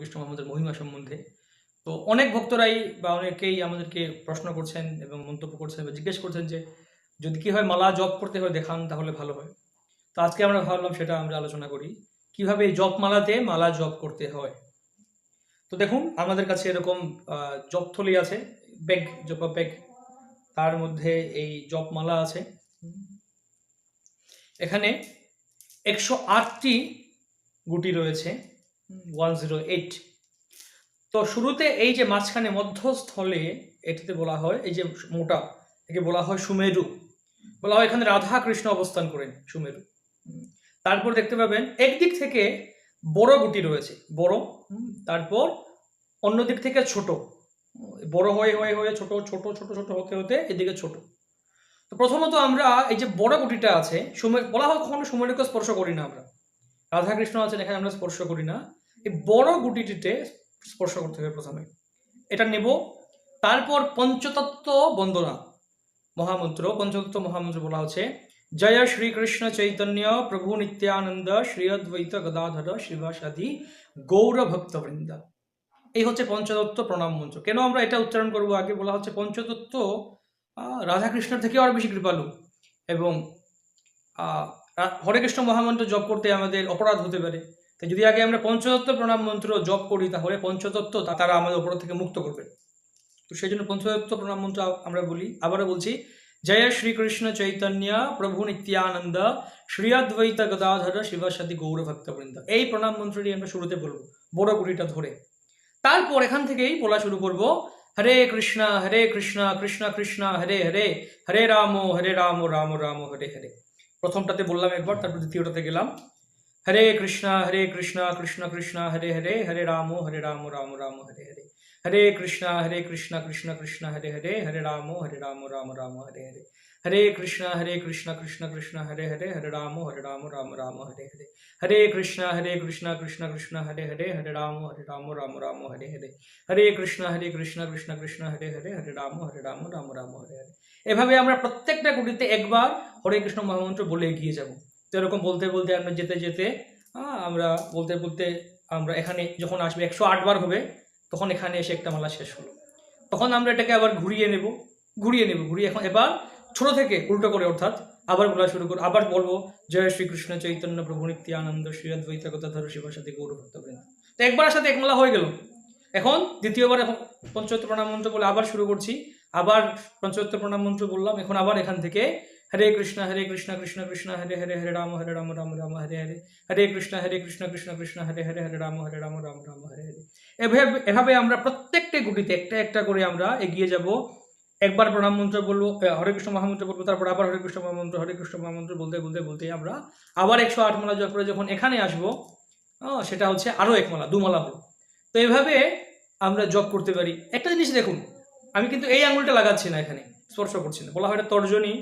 কৃষ্ণ মোহাম্মদের মহিমা সম্বন্ধে। তো অনেক ভক্তরাই বা অনেকেই আমাদেরকে প্রশ্ন করছেন এবং মন্তব্য করছেন বা জিজ্ঞেস করছেন যে, যদি কি হয় মালা জপ করতে হয় দেখান তাহলে ভালো হয়। তো আজকে আমরা ভাবলাম সেটা আমরা আলোচনা করি, কীভাবে এই জপ মালাতে মালা জপ করতে হয়? তো দেখুন, আমাদের কাছে এরকম জপথলি আছে ব্যাগ জপা ব্যাগ তার মধ্যে এই জপ মালা আছে। এখানে একশো আটটি গুটি রয়েছে। ওয়ান জিরো এইট তো শুরুতে এই যে মাঝখানে মধ্যস্থলে এটিতে বলা হয়, এই যে মোটা, একে বলা হয় সুমেরু। বলা হয় এখানে রাধা কৃষ্ণ অবস্থান করেন সুমেরু। তারপর দেখতে পাবেন, একদিক থেকে বড় গুটি রয়েছে, বড় তারপর অন্য দিক থেকে ছোট। বড় হয়ে হয়ে হয়ে ছোট ছোট ছোট ছোট হতে হতে এদিকে ছোট। তো প্রথমত আমরা এই যে বড় গুটিটা আছে, সুমের, বলা হয় কখনো সুমেরুকে স্পর্শ করি না আমরা। রাধাকৃষ্ণ আছেন, এখানে আমরা স্পর্শ করি না। এই বড় গুটিটিতে স্পর্শ করতে হবে প্রথমে। এটা নেব। তারপর পঞ্চতত্ত্ব বন্দনা। মহামন্ত্র, পঞ্চতত্ত্ব মহামন্ত্র বলা হচ্ছে। জয় শ্রীকৃষ্ণ চৈতন্য প্রভু নিত্যানন্দ শ্রী অদ্বৈত গদাধর শিবাসাদি গৌর ভক্তবৃন্দ এই হচ্ছে পঞ্চতত্ত্ব প্রণাম মন্ত্র। কেন আমরা এটা উচ্চারণ করব? আগে বলা হচ্ছে পঞ্চতত্ত্ব রাধাকৃষ্ণের থেকে আরও বেশি কৃপালু এবং হরে কৃষ্ণ মহামন্ত্র জপ করতে আমাদের অপরাধ হতে পারে। তাই যদি আগে আমরা পঞ্চতত্ত্ব প্রণাম মন্ত্র জপ করি, তাহলে পঞ্চতত্ত্ব তারা আমাদের অপরাধ থেকে মুক্ত করবে। তো সেই জন্য পঞ্চতত্ত্ব প্রণাম মন্ত্র আমরা বলি। আবারও বলছি, জয় শ্রীকৃষ্ণ চৈতন্য প্রভু নিত্যানন্দ শ্রী অদ্বৈত গদাধর শিবাসাদি গৌর ভক্তবৃন্দ। এই প্রণাম মন্ত্রটি আমরা শুরুতে বলব, বড় গুড়িটা ধরে। তারপর এখান থেকেই বলা শুরু করব, হরে কৃষ্ণ হরে কৃষ্ণ কৃষ্ণ কৃষ্ণ, হরে হরে হরে রাম হরে রাম রাম রাম, হরে হরে। প্রথমটাতে বললাম একবার, তারপর দ্বিতীয়টাতে গেলাম। হরে কৃষ্ণ হরে কৃষ্ণ কৃষ্ণ কৃষ্ণ হরে হরে হরে রাম হরে রাম রাম রাম হরে হরে হরে কৃষ্ণ হরে কৃষ্ণ কৃষ্ণ কৃষ্ণ হরে হরে হরে রাম হরে রাম রাম রাম হরে হরে হরে কৃষ্ণ হরে কৃষ্ণ কৃষ্ণ কৃষ্ণ হরে হরে হরে রাম হরে রাম রাম রাম হরে হরে হরে কৃষ্ণ হরে কৃষ্ণ কৃষ্ণ কৃষ্ণ হরে হরে হরে রাম হরে রাম রাম রাম হরে হরে হরে কৃষ্ণ হরে কৃষ্ণ কৃষ্ণ কৃষ্ণ হরে হরে হরে রাম হরে রাম রাম রাম হরে হরে এভাবে আমরা প্রত্যেকটা গুটিতে একবার হরে কৃষ্ণ মহামন্ত্র বলে এগিয়ে যাব তো এরকম বলতে বলতে আমরা যেতে যেতে আমরা বলতে বলতে আমরা এখানে যখন আসবে একশো বার হবে, তখন এখানে এসে একটা মালা শেষ হলো। তখন আমরা এটাকে আবার ঘুরিয়ে নেব ঘুরিয়ে নেব, ঘুরিয়ে এখন এবার ছোট থেকে উল্টো করে অর্থাৎ আবার বলা শুরু করব আবার বলব, জয় শ্রীকৃষ্ণ চৈতন্য প্রভু নিত্যানন্দ শ্রী অদ্বৈত গদাধর শিবার সাথে গৌর ভক্তবৃন্দ তো একবারের সাথে একমালা হয়ে গেল। এখন দ্বিতীয়বার এখন পঞ্চত্ব প্রণাম মন্ত্র বলে আবার শুরু করছি। আবার পঞ্চত্ব প্রণাম মন্ত্র বললাম, এখন আবার এখান থেকে হরে কৃষ্ণ হরে কৃষ্ণ কৃষ্ণ কৃষ্ণ, হরে হরে হরে রাম হরে রাম রাম রাম, হরে হরে। হরে কৃষ্ণ হরে কৃষ্ণ কৃষ্ণ কৃষ্ণ, হরে হরে হরে রাম হরে রাম রাম রাম, হরে হরে। এভাবে এভাবে আমরা প্রত্যেকটা গুটিতে একটা একটা করে আমরা এগিয়ে যাব। একবার প্রণাম মন্ত্র বলব হরে কৃষ্ণ মহামন্ত্র বলব, তারপর আবার হরে কৃষ্ণ মহামন্ত্র, হরে কৃষ্ণ মহামন্ত্র বলতে বলতে বলতে আমরা আবার একশো আট মালা জপ করে যখন এখানে আসব সেটা হচ্ছে আরও এক মালা, দু মালা হলো তো এইভাবে আমরা জপ করতে পারি। একটা জিনিস দেখুন, আমি কিন্তু এই আঙুলটা লাগাচ্ছি না এখানে, স্পর্শ করছি না। বলা হয় তর্জনী।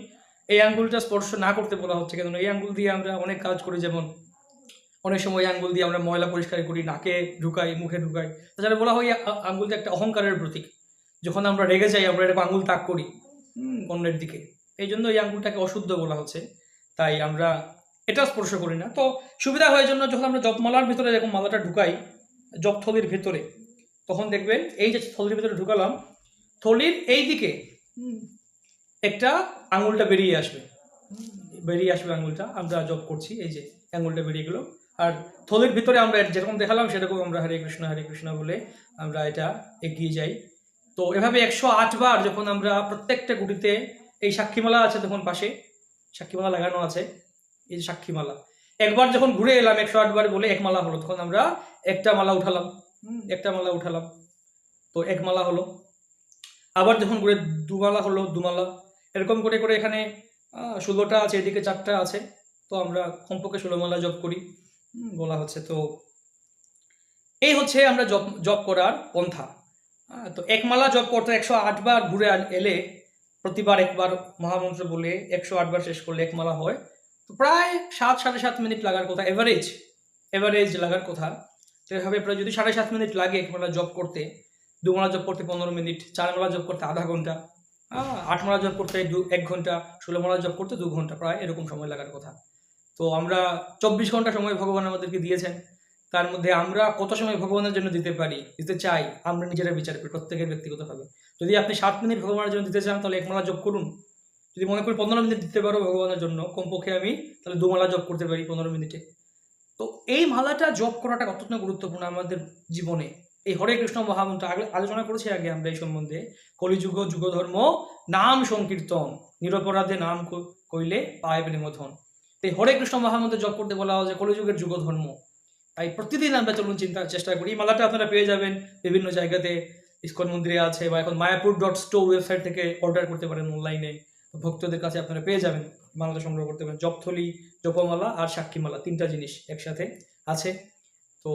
এই আঙ্গুলটা স্পর্শ না করতে বলা হচ্ছে কেন এই আঙ্গুল দিয়ে আমরা অনেক কাজ করি, যেমন অনেক সময় আঙ্গুল দিয়ে আমরা ময়লা পরিষ্কার করি, নাকে ঢুকাই, মুখে ঢুকাই। তাছাড়া বলা হয় আঙ্গুলটা একটা অহংকারের প্রতীক। যখন আমরা রেগে যাই, আমরা এরকম আঙ্গুল তাক করি অন্যের দিকে। এই জন্য এই আঙ্গুলটাকে অশুদ্ধ বলা হচ্ছে। তাই আমরা এটা স্পর্শ করি না। তো সুবিধা হওয়ার জন্য যখন আমরা জপমালার ভিতরে এরকম মালাটা ঢুকাই, জপথলির ভিতরে, তখন দেখবেন এই যে থলির ভিতরে ঢুকালাম, থলির এই দিকে একটা আঙুলটা বেরিয়ে আসবে। বেরিয়ে আসবে আঙুলটা। আমরা জপ করছি। এই যে আঙুলটা বেরিয়ে গেলো। আর থলির ভিতরে আমরা যেরকম দেখালাম সেরকম আমরা হরে কৃষ্ণ হরে কৃষ্ণ বলে আমরা এটা এগিয়ে যাই। তো এভাবে একশো বার যখন আমরা প্রত্যেকটা গুটিতে এই সাক্ষীমালা আছে তখন পাশে সাক্ষীমালা লাগানো আছে এই যে সাক্ষীমালা। একবার যখন ঘুরে এলাম একশো আট বার বলে এক মালা হলো তখন আমরা একটা মালা উঠালাম। একটা মালা উঠালাম। তো এক মালা হলো। আবার যখন ঘুরে দুমালা হলো দুমালা এরকম করে করে এখানে ষোলোটা আছে, এদিকে চারটা আছে। তো আমরা কমপক্ষে ষোলো মালা জপ করি। বলা হচ্ছে তো এই হচ্ছে আমরা জব জব করার পন্থা। তো একমালা জব করতে একশো আটবার ঘুরে এলে প্রতিবার একবার মহামন্ত্র বলে একশো আটবার শেষ করলে এক মালা হয়। তো প্রায় সাত, সাড়ে সাত মিনিট লাগার কথা, এভারেজ এভারেজ লাগার কথা। তো এভাবে প্রায় যদি সাড়ে সাত মিনিট লাগে একমালা জব করতে দুমালা জব করতে পনেরো মিনিট, চার মালা জপ করতে আধা ঘণ্টা। আট মালা জপ করতে দু এক ঘণ্টা, ষোলো মালা জপ করতে দু ঘণ্টা, প্রায় এরকম সময় লাগার কথা। তো আমরা চব্বিশ ঘণ্টা সময় ভগবান আমাদেরকে দিয়েছেন। তার মধ্যে আমরা কত সময় ভগবানের জন্য দিতে পারি, দিতে চাই, আমরা নিজেরা বিচার করি, প্রত্যেকের ব্যক্তিগতভাবে। যদি আপনি সাত মিনিট ভগবানের জন্য দিতে চান, তাহলে এক মালা জপ করুন। যদি মনে করি পনেরো মিনিট দিতে পারো ভগবানের জন্য, কমপক্ষে আমি তাহলে দু মালা জপ করতে পারি পনেরো মিনিটে। তো এই মালাটা জপ করাটা কতটা গুরুত্বপূর্ণ আমাদের জীবনে। এই হরে কৃষ্ণ মহামন্ত্র। আগে আলোচনা করেছি আগে আমরা এই সম্বন্ধে। কলিযুগ যুগ ধর্ম নাম সংকীর্তন। নিরপরাধে নাম কইলে পায় প্রেমধন এই হরে কৃষ্ণ মহামন্ত্র জপ করতে বলা হয় যে কলিযুগের যুগ ধর্ম তাই প্রতিদিন আমরা চলুন চিন্তার চেষ্টা করি। এই মালাটা আপনারা পেয়ে যাবেন বিভিন্ন জায়গাতে। ইস্কন মন্দিরে আছে বা এখন মায়াপুর ডট স্টোর ওয়েবসাইট থেকে অর্ডার করতে পারেন অনলাইনে ভক্তদের কাছে আপনারা পেয়ে যাবেন। মালাটা সংগ্রহ করতে পারেন। জপথলি, জপমালা আর সাক্ষীমালা তিনটা জিনিস একসাথে আছে। তো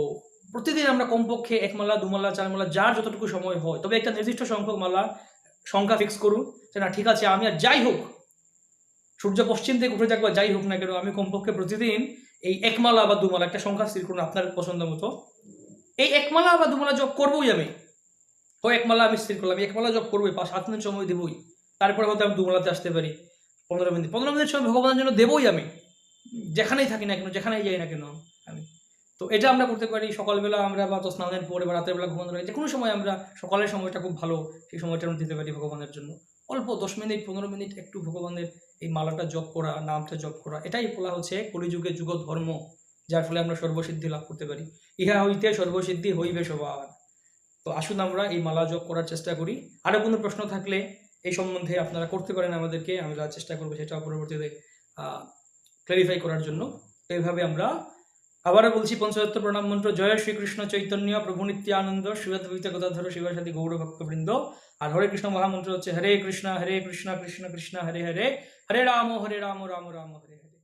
প্রতিদিন আমরা কমপক্ষে এক মালা, দু মালা, চার মালা, যার যতটুকু সময় হয়, তবে একটা নির্দিষ্ট সংখ্যক মালা সংখ্যা ফিক্স করুন, যে না, ঠিক আছে, আমি আর যাই হোক, সূর্য পশ্চিম থেকে উঠে যাক যাই হোক না কেন, আমি কমপক্ষে প্রতিদিন এই একমালা বা দুমালা একটা সংখ্যা স্থির করুন আপনার পছন্দ মতো। এই একমালা বা দুমালা জব করবোই আমি। ও একমালা আমি স্থির করলাম একমালা জব করবোই, পাঁচ, সাত মিনিট সময় দেবই। তারপরে হয়তো আমি দুমালাতে আসতে পারি, পনেরো মিনিট। পনেরো মিনিট সময় ভগবানের জন্য দেবই আমি। যেখানেই থাকি না কেন, যেখানেই যাই না কেন। তো এটা আমরা করতে পারি। সকালবেলা আমরা বা তো স্নানের পরে বা রাতের বেলা ঘুমানোর আগে যে কোনো সময় আমরা সকালের সময়টা খুব ভালো, সেই সময়টা আমরা দিতে পারি ভগবানের জন্য। অল্প দশ মিনিট, পনেরো মিনিট একটু ভগবানের এই মালাটা জপ করা, নামটা জপ করা, এটাই বলা হচ্ছে কলিযুগে যুগ ধর্ম, যার ফলে আমরা সর্বসিদ্ধি লাভ করতে পারি। ইহা হইতে সর্বসিদ্ধি হইবে সবার। তো আসুন আমরা এই মালা জপ করার চেষ্টা করি। আরও কোনো প্রশ্ন থাকলে এই সম্বন্ধে আপনারা করতে পারেন আমাদেরকে আমরা চেষ্টা করব সেটা পরবর্তীতে ক্লারিফাই করার জন্য। তো এইভাবে আমরা আবারও বলছি, পঞ্চদত্ত প্রণাম মন্ত্র, জয় শ্রীকৃষ্ণ চৈতন্য, প্রভু নিত্যানন্দ শিবাদ্বৈত গদাধর শিবাসাদি গৌর ভক্তবৃন্দ। আর হরে কৃষ্ণ মহামন্ত্র হচ্ছে, হরে কৃষ্ণ হরে কৃষ্ণ কৃষ্ণ কৃষ্ণ, হরে হরে হরে রাম হরে রাম রাম রাম, হরে হরে।